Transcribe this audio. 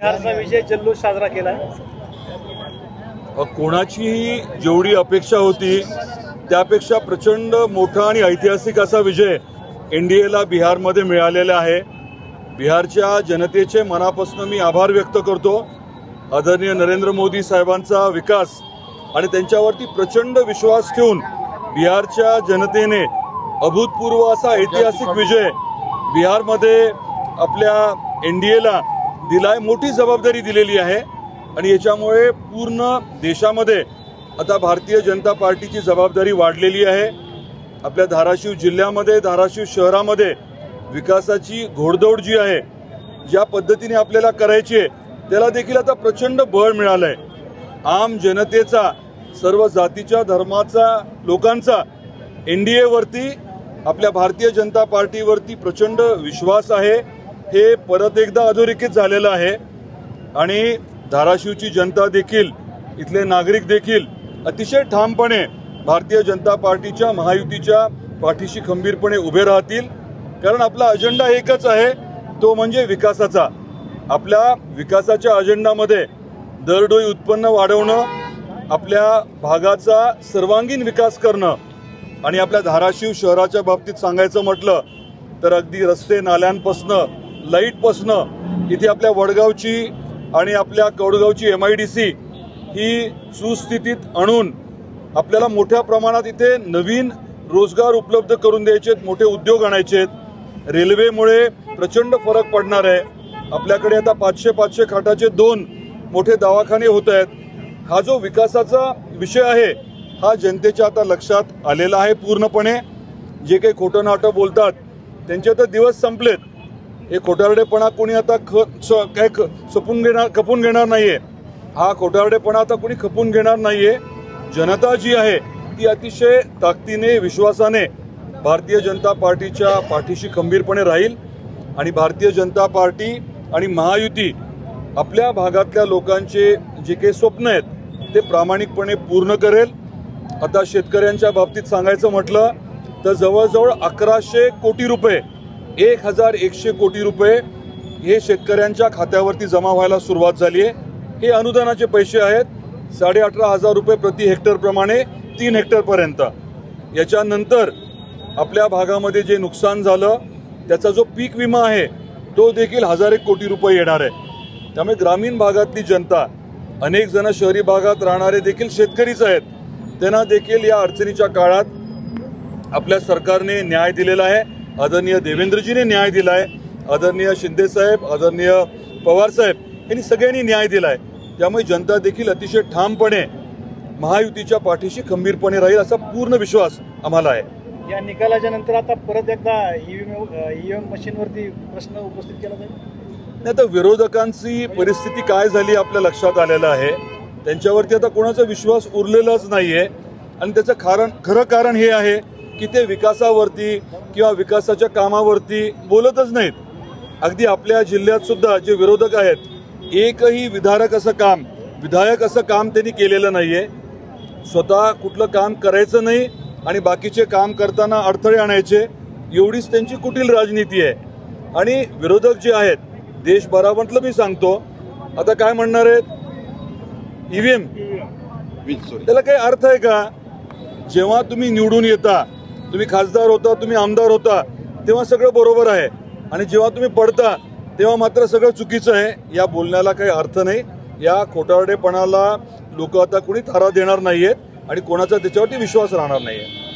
बिहारचा विजय जल्लोष साजरा केला. कोणाचीही जेवढी अपेक्षा होती त्यापेक्षा प्रचंड मोठा आणि ऐतिहासिक असा विजय एनडीएला बिहारमध्ये मिळालेला आहे. बिहारच्या जनतेचे मनापासून मी आभार व्यक्त करतो. आदरणीय नरेंद्र मोदी साहेबांचा विकास आणि त्यांच्यावरती प्रचंड विश्वास ठेवून बिहारच्या जनतेने अभूतपूर्व असा ऐतिहासिक विजय बिहारमध्ये आपल्या एन डी एला दिलाय मोठी जबाबदारी दिलेली आहे. आणि याच्यामुळे पूर्ण देशामध्ये आता भारतीय जनता पार्टीची जबाबदारी वाढलेली आहे. आपल्या धाराशिव जिल्ह्यामध्ये धाराशिव शहरामध्ये विकासाची घोडदौड जी आहे ज्या पद्धतीने आपल्याला करायची आहे त्याला देखील आता प्रचंड बळ मिळालं आहे आम जनतेचा सर्व जातीच्या धर्माचा लोकांचा एन डी एवरती आपल्या भारतीय जनता पार्टीवरती प्रचंड विश्वास आहे. हे परत एकदा अधोरेखित झालेलं आहे. आणि धाराशिवची जनता देखील इथले नागरिक देखील अतिशय ठामपणे भारतीय जनता पार्टीच्या महायुतीच्या पाठीशी खंबीरपणे उभे राहतील. कारण आपला अजेंडा एकच आहे तो म्हणजे विकासाचा. आपल्या विकासाच्या अजेंडामध्ये दरडोई उत्पन्न वाढवणं आपल्या भागाचा सर्वांगीण विकास करणं आणि आपल्या धाराशिव शहराच्या बाबतीत सांगायचं म्हटलं तर अगदी रस्ते नाल्यांपासनं लाईटपासनं इथे आपल्या वडगावची आणि आपल्या कौडगावची एम आय डी सी ही सुस्थितीत आणून आपल्याला मोठ्या प्रमाणात इथे नवीन रोजगार उपलब्ध करून द्यायचे आहेत मोठे उद्योग आणायचे आहेत. रेल्वेमुळे प्रचंड फरक पडणार आहे. आपल्याकडे आता पाचशे पाचशे खाटाचे दोन मोठे दवाखाने होत आहेत. हा जो विकासाचा विषय आहे हा जनतेच्या आता लक्षात आलेला आहे पूर्णपणे. जे काही खोटं नाटं बोलतात त्यांचे तर दिवस संपलेत. हे खोटारडेपणा कोणी आता ख स- काय ख- सपून घेणार खपून घेणार नाहीये. हा खोटारडेपणा आता कोणी खपून घेणार नाहीये. जनता जी आहे ती अतिशय ताकदीने विश्वासाने भारतीय जनता पार्टीच्या पाठीशी खंबीरपणे राहील आणि भारतीय जनता पार्टी आणि महायुती आपल्या भागातल्या लोकांचे जे काही स्वप्न आहेत ते प्रामाणिकपणे पूर्ण करेल. आता शेतकऱ्यांच्या बाबतीत सांगायचं म्हटलं तर जवळजवळ अकराशे कोटी रुपये एक हजार एकशे कोटी रुपये हे शेतकऱ्यांच्या खात्यावरती जमा व्हायला सुरुवात झाली आहे. हे अनुदानाचे पैसे आहेत. साडे अठरा हजार रुपये प्रति हेक्टरप्रमाणे तीन हेक्टरपर्यंत याच्यानंतर आपल्या भागामध्ये जे नुकसान झालं त्याचा जो पीक विमा आहे तो देखील हजार एक कोटी रुपये येणार आहे. त्यामुळे ग्रामीण भागातली जनता अनेक जण शहरी भागात राहणारे देखील शेतकरीच आहेत. त्यांना देखील या अडचणीच्या काळात आपल्या सरकारने न्याय दिलेला आहे. आदरणीय देवेंद्रजीने न्याय दिला आहे आदरणीय शिंदे साहेब आदरणीय पवार साहेब यांनी सगळ्यांनी न्याय दिलाय. त्यामुळे जनता देखील अतिशय ठामपणे महायुतीच्या पाठीशी खंबीरपणे राहील असा पूर्ण विश्वास आम्हाला आहे. या निकालाच्या नंतर आता परत एकदा ईव्हीएम ईव्हीएम मशीनवरती प्रश्न उपस्थित केला जाईल? नाही आता विरोधकांची परिस्थिती काय झाली आपल्या लक्षात आलेलं आहे. त्यांच्यावरती आता कोणाचा विश्वास उरलेलाच नाहीये. आणि त्याचं कारण खरं कारण हे आहे की ते विकासावरती किंवा विकासाच्या कामावरती बोलतच नाहीत. अगदी आपल्या जिल्ह्यात सुद्धा जे विरोधक आहेत एकही विधारक असं काम विधायक असं काम त्यांनी केलेलं नाहीये. स्वतः कुठलं काम करायचं नाही आणि बाकीचे काम करताना अडथळे आणायचे एवढीच त्यांची कुटील राजनीती आहे. आणि विरोधक जे आहेत देशभरामधलं मी सांगतो आता काय म्हणणार आहेत? ईव्हीएम त्याला काही अर्थ आहे का? जेव्हा तुम्ही निवडून येता तुम्ही खासदार होता तुम्ही आमदार होता तेव्हा सगळं बरोबर आहे. आणि जेव्हा तुम्ही पडता तेव्हा मात्र सगळं चुकीचं आहे. या बोलण्याला काही अर्थ नाही. या खोटारडेपणाला लोक आता कोणी थारा देणार नाहीयेत आणि कोणाचा त्याच्यावरती विश्वास राहणार नाही आहे